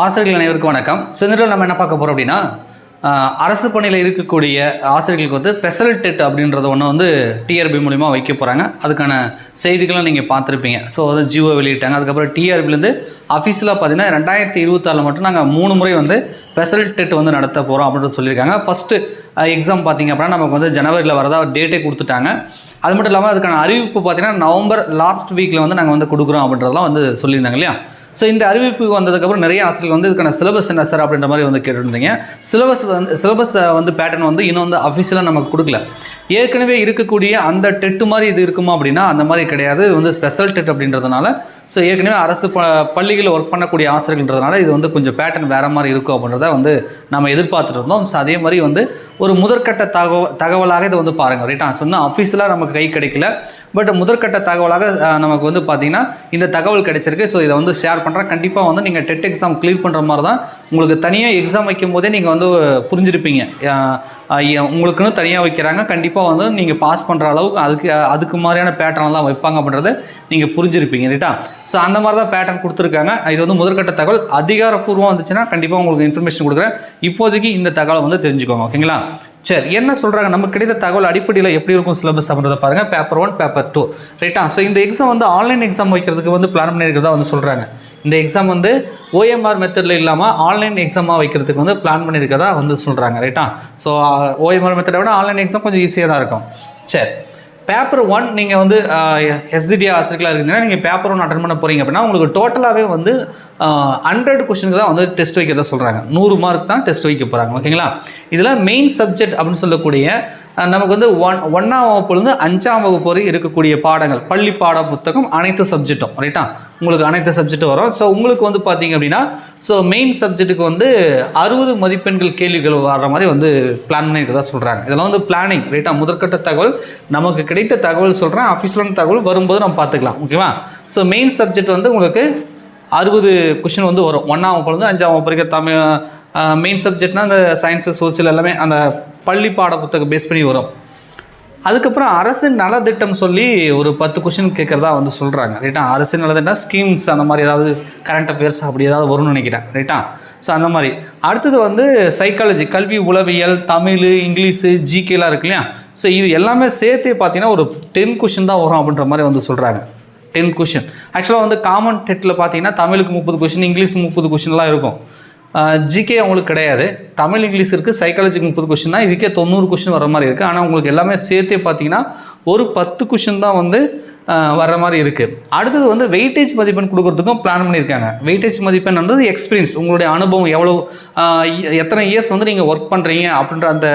ஆசிரியர்கள் அனைவருக்கும் வணக்கம். ஸோ நம்ம என்ன பார்க்க போகிறோம் அப்படின்னா அரசு பணியில் இருக்கக்கூடிய ஆசிரியர்களுக்கு வந்து ஸ்பெஷல் டெட் அப்படின்றத ஒன்று வந்து டிஆர்பி மூலிமா வைக்க போகிறாங்க அதுக்கான செய்திகளும் நீங்கள் பார்த்துருப்பீங்க. ஸோ அது ஜியோ வெளியிட்டாங்க. அதுக்கப்புறம் டிஆர்பிலேருந்து அஃபீஷியலாக பார்த்தீங்கன்னா ரெண்டாயிரத்தி இருபத்தாறில் மட்டும் நாங்கள் மூணு முறை வந்து ஸ்பெஷல் டெட் வந்து நடத்த போகிறோம் அப்படின்றது சொல்லியிருக்காங்க. ஃபஸ்ட்டு எக்ஸாம் பார்த்தீங்க அப்படின்னா நமக்கு வந்து ஜனவரியில் வரதா டேட்டே கொடுத்துட்டாங்க. அது மட்டும் இல்லாமல் அதுக்கான அறிவிப்பு பார்த்தீங்கன்னா நவம்பர் லாஸ்ட் வீக்கில் வந்து நாங்கள் வந்து கொடுக்குறோம் அப்படின்றதெல்லாம் வந்து சொல்லியிருந்தாங்க இல்லையா? ஸோ இந்த அறிவிப்பு வந்ததுக்கப்புறம் நிறைய ஆசிரியர்கள் வந்து இதுக்கான சிலபஸ் என்ன சார் அப்படின்ற மாதிரி வந்து கேட்டுருந்தீங்க. சிலபஸ் வந்து சிலபஸ் வந்து பேட்டர்ன் வந்து இன்னும் வந்து அஃபிஷியலாக நமக்கு கொடுக்கல. ஏற்கனவே இருக்கக்கூடிய அந்த டெட்டு மாதிரி இது இருக்குமா அப்படின்னா அந்த மாதிரி கிடையாது. இது வந்து ஸ்பெஷல் டெட் அப்படின்றதுனால ஸோ ஏற்கனவே அரசு ப பள்ளிகளில் ஒர்க் பண்ணக்கூடிய ஆசிரியர்கள்ன்றதுனால இது வந்து கொஞ்சம் பேட்டர்ன் வேறு மாதிரி இருக்கும் அப்படின்றத வந்து நம்ம எதிர்பார்த்துட்டு இருந்தோம். ஸோ அதே மாதிரி வந்து ஒரு முதற்கட்ட தகவல் தகவலாக இதை வந்து பாருங்கள் ரைட்டா சொன்னால் அஃபீஷியலாக நமக்கு கை கிடைக்கல. பட் முதற்கட்ட தகவலாக நமக்கு வந்து பார்த்திங்கன்னா இந்த தகவல் கிடைச்சிருக்கு. ஸோ இதை வந்து ஷேர் பண்ணுறேன் கண்டிப்பாக வந்து நீங்கள் டெட் எக்ஸாம் கிளியர் பண்ணுற மாதிரி தான் உங்களுக்கு தனியாக எக்ஸாம் வைக்கும் போதே நீங்கள் வந்து புரிஞ்சிருப்பீங்க. உங்களுக்குன்னு தனியாக வைக்கிறாங்க. கண்டிப்பாக வந்து நீங்கள் பாஸ் பண்ணுற அளவுக்கு அதுக்கு அதுக்கு மாதிரியான பேட்டர்ன் தான் வைப்பாங்க அப்படின்றத நீங்கள் புரிஞ்சிருப்பீங்க ரைட்டா ஸோ அந்த மாதிரி தான் பேட்டர்ன் கொடுத்துருக்காங்க. இது வந்து முதற்கட்ட தகவல். அதிகாரப்பூர்வம் வந்துச்சுன்னா கண்டிப்பாக உங்களுக்கு இன்ஃபர்மேஷன் கொடுக்குறேன். இப்போதைக்கு இந்த தகவலை வந்து தெரிஞ்சுக்கோங்க ஓகேங்களா சரி என்ன சொல்கிறாங்க நமக்கு கிடைத்த தகவல் அடிப்படையில் எப்படி இருக்கும் சிலபஸ் அப்படின்றத பாருங்கள் பேப்பர் ஒன் பேப்பர் டூ ரைட்டா ஸோ இந்த எக்ஸாம் வந்து ஆன்லைன் எக்ஸாம் வைக்கிறதுக்கு வந்து பிளான் பண்ணியிருக்கிறதா வந்து சொல்கிறாங்க இந்த எக்ஸாம் வந்து ஓஎம்ஆர் மெத்தடில் இல்லாமல் ஆன்லைன் எக்ஸாமாக வைக்கிறதுக்கு வந்து பிளான் பண்ணியிருக்கதா வந்து சொல்கிறாங்க ரைட்டா ஸோ ஓஎம்ஆர் மெத்தடை விட ஆன்லைன் எக்ஸாம் கொஞ்சம் ஈஸியாக தான் இருக்கும். சரி. பேப்பர் ஒன் நீங்கள் வந்து எஸ்டிடி ஆசிரியர்களாக இருக்கீங்கன்னா நீங்கள் பேப்பர் ஒன் அட்டன் பண்ண போகிறீங்க அப்படின்னா உங்களுக்கு டோட்டலாகவே வந்து ஹண்ட்ரட் கொஷனுக்கு தான் வந்து டெஸ்ட் வைக்கிறத சொல்கிறாங்க நூறு மார்க் தான் டெஸ்ட் வைக்க போகிறாங்க ஓகேங்களா இதில் மெயின் சப்ஜெக்ட் அப்படின்னு சொல்லக்கூடிய நமக்கு வந்து ஒன் ஒன்றாம் வகுப்புலேருந்து அஞ்சாம் வகுப்பு வரை இருக்கக்கூடிய பாடங்கள் பள்ளி பாட புத்தகம் அனைத்து சப்ஜெக்ட்டும் ரைட்டா உங்களுக்கு அனைத்து சப்ஜெக்ட்டும் வரும். ஸோ உங்களுக்கு வந்து பார்த்தீங்க அப்படின்னா ஸோ மெயின் சப்ஜெக்ட்டுக்கு வந்து அறுபது மதிப்பெண்கள் கேள்விகள் வர்ற மாதிரி வந்து பிளான் பண்ணியிருக்கதா சொல்கிறாங்க இதெல்லாம் வந்து பிளானிங் ரைட்டா முதற்கட்ட தகவல் நமக்கு கிடைத்த தகவல் சொல்கிறேன் அஃபீஷியலான தகவல் வரும்போது நம்ம பார்த்துக்கலாம். ஓகேவா ஸோ மெயின் சப்ஜெக்ட் வந்து உங்களுக்கு அறுபது கொஷின் வந்து வரும். ஒன்றாம் வகுப்புலேருந்து அஞ்சாம் வகுப்பு வரைக்கும் தமிழ் மெயின் சப்ஜெக்ட்னா அந்த சயின்ஸு சோசியல் எல்லாமே அந்த பள்ளி பாட புத்தகம் பேஸ் பண்ணி வரும். அதுக்கப்புறம் அரசு நலத்திட்டம் சொல்லி ஒரு பத்து கொஷின் கேட்குறதா வந்து சொல்கிறாங்க ரைட்டா? அரசு நலத்திட்டம் ஸ்கீம்ஸ் அந்த மாதிரி ஏதாவது கரண்ட் அஃபேர்ஸ் அப்படி ஏதாவது வரும்னு நினைக்கிறேன். ரைட்டா? ஸோ அந்த மாதிரி. அடுத்தது வந்து சைக்காலஜி கல்வி உளவியல் தமிழ் இங்கிலீஷு ஜிகேலாம் இருக்கு இல்லையா? ஸோ இது எல்லாமே சேர்த்தே பார்த்தீங்கன்னா ஒரு டென் கொஷின் தான் வரும் அப்படின்ற மாதிரி வந்து சொல்கிறாங்க டென் கொஷின் ஆக்சுவலாக வந்து காமன் டெட்டில் பார்த்தீங்கன்னா தமிழுக்கு முப்பது கொஷின் இங்கிலீஷ் முப்பது கொஷின்லாம் இருக்கும். ஜிகே அவங்களுக்கு கிடையாது. தமிழ் இங்கிலீஷ் இருக்குது சைக்காலஜிக்கு முப்பது கொஷின்னா இதுக்கே தொண்ணூறு கொஷின் வர மாதிரி இருக்குது ஆனால் உங்களுக்கு எல்லாமே சேர்த்தே பார்த்தீங்கன்னா ஒரு பத்து கொஷின் தான் வந்து வர்ற மாதிரி இருக்குது அடுத்தது வந்து வெயிட்டேஜ் மதிப்பெண் கொடுக்குறதுக்கும் பிளான் பண்ணியிருக்காங்க. வெயிட்டேஜ் மதிப்பெண்ன்றது எக்ஸ்பீரியன்ஸ் உங்களுடைய அனுபவம் எவ்வளோ எத்தனை இயர்ஸ் வந்து நீங்கள் ஒர்க் பண்ணுறீங்க அப்படின்ற அந்த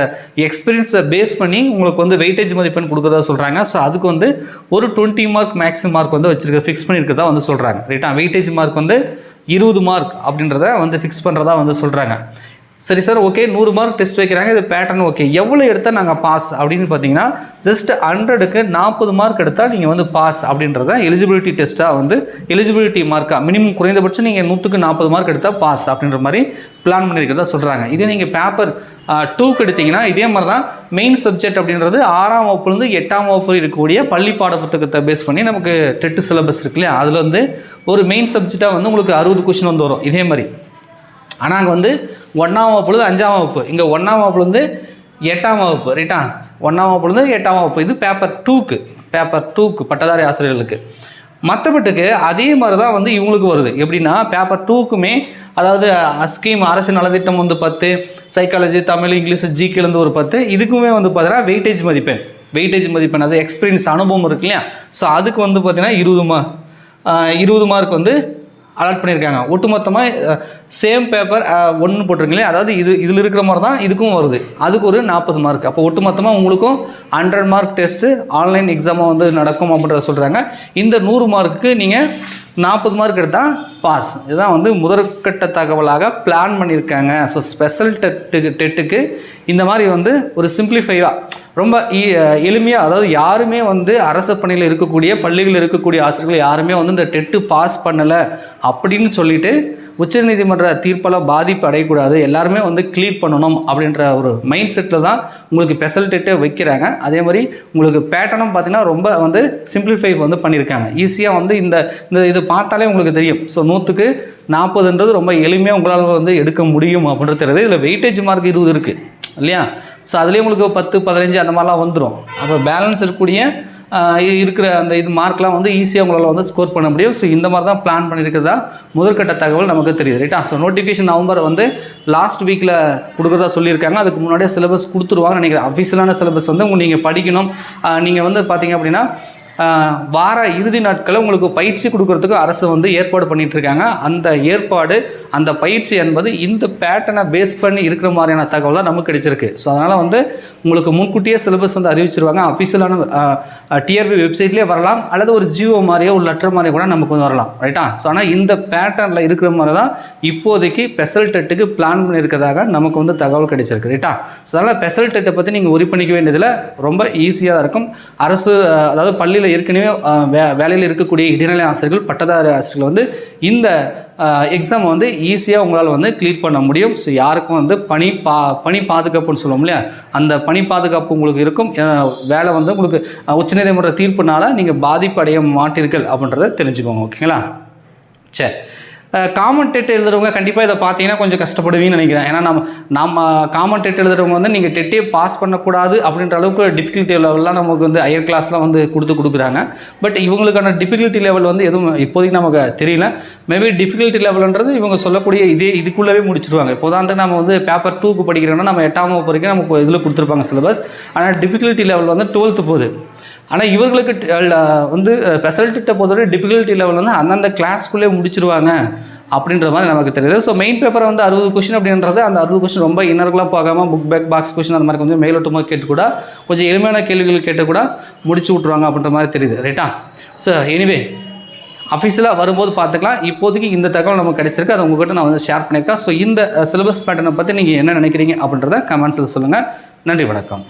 எக்ஸ்பீரியன்ஸை பேஸ் பண்ணி உங்களுக்கு வந்து வெயிட்டேஜ் மதிப்பெண் கொடுக்குறதா சொல்கிறாங்க ஸோ அதுக்கு வந்து ஒரு டுவெண்ட்டி மார்க் மேக்ஸிமம் மார்க் வந்து வச்சுருக்க ஃபிக்ஸ் பண்ணியிருக்கதா வந்து சொல்கிறாங்க ரைட்டா வெயிட்டேஜ் மார்க் வந்து இருபது மார்க் அப்படின்றத வந்து ஃபிக்ஸ் பண்ணுறதா வந்து சொல்கிறாங்க சரி சார் ஓகே நூறு மார்க் டெஸ்ட் வைக்கிறாங்க இது பேட்டர்ன் ஓகே எவ்வளோ எடுத்தால் நாங்கள் பாஸ் அப்படின்னு பார்த்தீங்கன்னா ஜஸ்ட் ஹண்ட்ரடுக்கு நாற்பது மார்க் எடுத்தால் நீங்கள் வந்து பாஸ் அப்படின்றத எலிஜிபிலிட்டி டெஸ்ட்டாக வந்து எலிஜிபிலிட்டி மார்க்காக மினிமம் குறைந்தபட்சம் நீங்கள் நூற்றுக்கு நாற்பது மார்க் எடுத்தால் பாஸ் அப்படின்ற மாதிரி பிளான் பண்ணியிருக்கிறதா சொல்கிறாங்க இதே நீங்கள் பேப்பர் டூக்கு எடுத்தீங்கன்னா இதே மாதிரி தான் மெயின் சப்ஜெக்ட் அப்படின்றது ஆறாம் வகுப்புலேருந்து எட்டாம் வகுப்பு இருக்கக்கூடிய பள்ளி பாட புத்தகத்தை பேஸ் பண்ணி நமக்கு டெட்டு சிலபஸ் இருக்கு இல்லையா? அதில் வந்து ஒரு மெயின் சப்ஜெக்டாக வந்து உங்களுக்கு அறுபது கொஷின் வந்து வரும். இதே மாதிரி. ஆனால் அங்கே வந்து ஒன்றாம் வகுப்புலேருந்து அஞ்சாம் வகுப்பு. இங்கே ஒன்றாம் வகுப்புலேருந்து எட்டாம் வகுப்பு ரைட்டா ஒன்றாம் வகுப்புலேருந்து எட்டாம் வகுப்பு. இது பேப்பர் டூக்கு பேப்பர் டூக்கு பட்டதாரி ஆசிரியர்களுக்கு. மற்றபட்டுக்கு அதே மாதிரி தான் வந்து இவங்களுக்கு வருது. எப்படின்னா பேப்பர் டூக்குமே அதாவது ஸ்கீம் அரசு நலத்திட்டம் வந்து பத்து சைக்காலஜி தமிழ் இங்கிலீஷ் ஜிகேலேருந்து ஒரு பத்து. இதுக்குமே வந்து பார்த்தீங்கன்னா வெயிட்டேஜ் மதிப்பெண். வெயிட்டேஜ் மதிப்பெண் அது எக்ஸ்பீரியன்ஸ் அனுபவம் இருக்கு இல்லையா? ஸோ அதுக்கு வந்து பார்த்திங்கன்னா இருபது மா இருபது மார்க் வந்து அலாட் பண்ணியிருக்காங்க. ஒட்டுமொத்தமாக சேம் பேப்பர் ஒன்று போட்டிருக்கீங்களே அதாவது இது இதில் இருக்கிற மாதிரி தான் இதுக்கும் வருது. அதுக்கு ஒரு நாற்பது மார்க் அப்போ ஒட்டுமொத்தமாக உங்களுக்கும் ஹண்ட்ரட் மார்க் டெஸ்ட்டு ஆன்லைன் எக்ஸாமாக வந்து நடக்கும் அப்படின்றத சொல்கிறாங்க இந்த நூறு மார்க்குக்கு நீங்கள் நாற்பது மார்க் எடுத்தால் பாஸ் இதுதான் வந்து முதற்கட்ட தகவலாக பிளான் பண்ணியிருக்காங்க. ஸோ ஸ்பெஷல் டெட்டுக்கு டெட்டுக்கு இந்த மாதிரி வந்து ஒரு சிம்பிளிஃபைவாக ரொம்ப எளிமையாக அதாவது யாருமே வந்து அரசு பணியில் இருக்கக்கூடிய பள்ளிகளில் இருக்கக்கூடிய ஆசிரியர்கள் யாருமே வந்து இந்த டெட்டு பாஸ் பண்ணலை அப்படின்னு சொல்லிட்டு உச்சநீதிமன்ற தீர்ப்பால் பாதிப்பு அடையக்கூடாது. எல்லாருமே வந்து கிளியர் பண்ணணும் அப்படின்ற ஒரு மைண்ட் செட்டில் தான் உங்களுக்கு ஸ்பெஷல் டெட்டே வைக்கிறாங்க. அதே மாதிரி உங்களுக்கு பேட்டர்னும் பார்த்தீங்கன்னா ரொம்ப வந்து சிம்பிளிஃபை வந்து பண்ணியிருக்காங்க. ஈஸியாக வந்து இந்த இந்த இது பார்த்தாலே உங்களுக்கு தெரியும். ஸோ நூற்றுக்கு நாற்பதுன்றது ரொம்ப எளிமையாக உங்களால் வந்து எடுக்க முடியும் அப்படின்றது தெரியுது. இதில் வெயிட்டேஜ் மார்க் இருபது இருக்குது இல்லையா? ஸோ அதுலேயே உங்களுக்கு பத்து பதினஞ்சு அந்த மாதிரிலாம் வந்துடும் அப்போ பேலன்ஸ் இருக்கக்கூடிய இருக்கிற அந்த இது மார்க்லாம் வந்து ஈஸியாக உங்களால் வந்து ஸ்கோர் பண்ண முடியும். ஸோ இந்த மாதிரி தான் பிளான் பண்ணியிருக்கிறதா முதற்கட்ட தகவல் நமக்கு தெரியுது ரைட்டா ஸோ நோட்டிஃபிகேஷன் நவம்பர் வந்து லாஸ்ட் வீக்கில் கொடுக்குறதா சொல்லியிருக்காங்க. அதுக்கு முன்னாடியே சிலபஸ் கொடுத்துருவாங்க நினைக்கிறேன். அஃபிஷியலான சிலபஸ் வந்து உங்க நீங்கள் படிக்கணும். நீங்கள் வந்து பார்த்தீங்க அப்படின்னா வார இறுதி நாட்களில் உங்களுக்கு பயிற்சி கொடுக்கறதுக்கு அரசு வந்து ஏற்பாடு பண்ணிகிட்ருக்காங்க இருக்காங்க அந்த ஏற்பாடு அந்த பயிற்சி என்பது இந்த பேட்டனை பேஸ் பண்ணி இருக்கிற மாதிரியான தகவல் தான் நமக்கு கிடைச்சிருக்கு. ஸோ அதனால் வந்து உங்களுக்கு முன்கூட்டியே சிலபஸ் வந்து அறிவிச்சிருவாங்க. அஃபிஷியலான டிஆர்பி வெப்சைட்லேயே வரலாம். அல்லது ஒரு ஜியோ மாதிரியோ ஒரு லெட்டர் மாதிரியோ கூட நமக்கு வந்து வரலாம். ரைட்டா ஸோ ஆனால் இந்த பேட்டர்னில் இருக்கிற மாதிரி தான் இப்போதைக்கு பெசல் டெட்டுக்கு பிளான் பண்ணியிருக்கிறதாக நமக்கு வந்து தகவல் கிடைச்சிருக்கு. ரைட்டா ஸோ அதனால் பெசல் டெட்டை பற்றி நீங்கள் உரி பண்ணிக்க வேண்டியதில் ரொம்ப ஈஸியாக இருக்கும். அரசு அதாவது பள்ளி பள்ளியில் ஏற்கனவே வே வேலையில் இருக்கக்கூடிய இடைநிலை ஆசிரியர்கள் பட்டதாரி ஆசிரியர்கள் வந்து இந்த எக்ஸாம் வந்து ஈஸியாக உங்களால் வந்து கிளியர் பண்ண முடியும். ஸோ யாருக்கும் வந்து பணி பா பணி பாதுகாப்புன்னு சொல்லுவோம் இல்லையா? அந்த பணி பாதுகாப்பு உங்களுக்கு இருக்கும். வேலை வந்து உங்களுக்கு உச்சநீதிமன்ற தீர்ப்புனால நீங்கள் பாதிப்பு அடைய மாட்டீர்கள் அப்படின்றத தெரிஞ்சுக்கோங்க ஓகேங்களா? சரி. காமன் எழுதுறவங்க கண்டிப்பாக இதை பார்த்தீங்கன்னா கொஞ்சம் கஷ்டப்படுவீங்கன்னு நினைக்கிறேன். ஏன்னா நம்ம நம்ம காமன் டெட் எழுதுறவங்க வந்து நீங்கள் டெட்டே பாஸ் பண்ணக்கூடாது அப்படின்ற அளவுக்கு டிஃபிகல்ட்டி லெவல்லாம் நமக்கு வந்து ஹையர் கிளாஸ்லாம் வந்து கொடுத்து கொடுக்குறாங்க. பட் இவங்களுக்கான டிஃபிகல்ட்டி லெவல் வந்து எதுவும் இப்போதைக்கு நமக்கு தெரியல. மேபி டிஃபிகல்ட்டி லெவல்ன்றது இவங்க சொல்லக்கூடிய இதே இதுக்குள்ளவே முடிச்சிருவாங்க. இப்போ நம்ம வந்து பேப்பர் டூக்கு படிக்கிறோம்னா நம்ம எட்டாம் வகுப்பு வரைக்கும் நமக்கு இதில் கொடுத்துருப்பாங்க சிலபஸ் ஆனால் டிஃபிகல்ட்டி லெவல் வந்து டுவெல்த்து போகுது. ஆனால் இவர்களுக்கு வந்து ஸ்பெஷலிட்டிட்ட பொறுத்தவரை டிஃபிகல்ட்டி லெவல் வந்து அந்தந்த கிளாஸ்க்குள்ளே முடிச்சிருவாங்க அப்படின்ற மாதிரி நமக்கு தெரியுது. ஸோ மெயின் பேப்பரை வந்து அறுபது கொஷின் அப்படின்றது அந்த அறுபது கொஷின் ரொம்ப இன்னர்களாக போகாமல் புக் பேக் பாக்ஸ் கொஷின் அந்த மாதிரி கொஞ்சம் மேலோட்டமாக கேட்டு கூட கொஞ்சம் எளிமையான கேள்விகள் கேட்டு கூட முடிச்சு விட்ருவாங்க அப்படின்ற மாதிரி தெரியுது. ரைட்டா ஸோ எனிவே அஃபீஷியலாக வரும்போது பார்த்துக்கலாம். இப்போதைக்கு இந்த தகவல் நமக்கு கிடைச்சிருக்கு. அதை உங்கள்கிட்ட நான் வந்து ஷேர் பண்ணியிருக்கேன். ஸோ இந்த சிலபஸ் பேட்டர்னை பற்றி நீங்கள் என்ன நினைக்கிறீங்க அப்படின்றத கமெண்ட்ஸில் சொல்லுங்கள் நன்றி வணக்கம்.